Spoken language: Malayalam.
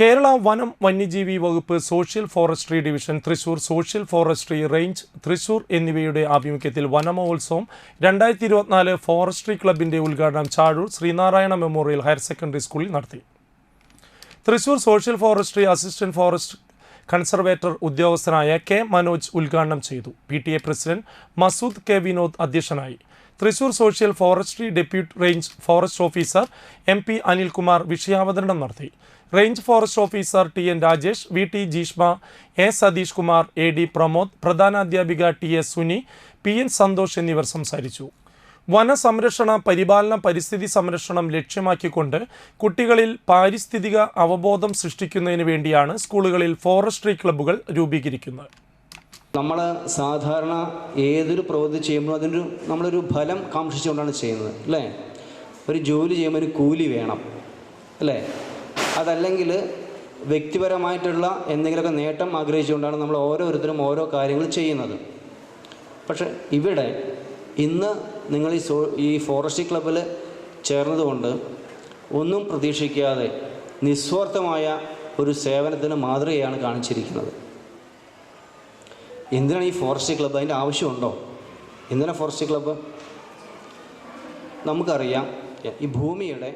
കേരള വനം വന്യജീവി വകുപ്പ് social forestry division Thrissur social forestry range Thrissur എന്നിവയുടെ ആഭിമുഖ്യത്തിൽ വനമഹോത്സവം രണ്ടായിരത്തി ഇരുപത്തിനാല് ഫോറസ്ട്രി ക്ലബിന്റെ ഉദ്ഘാടനം Chazhoor Sreenarayana memorial higher secondary സ്കൂളിൽ നടത്തി. Thrissur social forestry assistant forest conservator ഉദ്യോഗസ്ഥനായ കെ മനോജ് ഉദ്ഘാടനം ചെയ്തു. P T A president Masood K Vinod അധ്യക്ഷനായി. Thrissur social forestry deputy range forest officer M P Anilkumar വിഷയാവതരണം നടത്തി. Range forest officer T N Rajesh V T Jeeshma A Satheesh Kumar A D Pramod പ്രധാനാധ്യാപിക T S Suni P N Santhosh എന്നിവർ സംസാരിച്ചു. വനസംരക്ഷണ പരിപാലന പരിസ്ഥിതി സംരക്ഷണം ലക്ഷ്യമാക്കിക്കൊണ്ട് കുട്ടികളിൽ പാരിസ്ഥിതിക അവബോധം സൃഷ്ടിക്കുന്നതിന് വേണ്ടിയാണ് സ്കൂളുകളിൽ ഫോറസ്ട്രി ക്ലബ്ബുകൾ രൂപീകരിക്കുന്നത്. നമ്മൾ സാധാരണ ഏതൊരു പ്രവൃത്തി ചെയ്യുമ്പോഴും അതിനൊരു നമ്മളൊരു ഫലം കാംക്ഷിച്ചുകൊണ്ടാണ് ചെയ്യുന്നത് അല്ലേ? ഒരു ജോലി ചെയ്യുമ്പോൾ ഒരു കൂലി വേണം അല്ലേ? അതല്ലെങ്കിൽ വ്യക്തിപരമായിട്ടുള്ള എന്തെങ്കിലുമൊക്കെ നേട്ടം ആഗ്രഹിച്ചുകൊണ്ടാണ് നമ്മൾ ഓരോരുത്തരും ഓരോ കാര്യങ്ങൾ ചെയ്യുന്നത്. പക്ഷേ ഇവിടെ ഇന്ന് നിങ്ങൾ ഈ സോ ഈ ഫോറസ്ട്രി ക്ലബിൽ ചേർന്നതുകൊണ്ട് ഒന്നും പ്രതീക്ഷിക്കാതെ നിസ്വാർത്ഥമായ ഒരു സേവനത്തിന് മാതൃകയാണ് കാണിച്ചിരിക്കുന്നത്. എന്തിനാണ് ഈ ഫോറസ്ട്രി ക്ലബ്ബ്? അതിന്റെ ആവശ്യമുണ്ടോ? എന്തിനാണ് ഫോറസ്ട്രി ക്ലബ്ബ്? നമുക്കറിയാം ഈ ഭൂമിയുടെ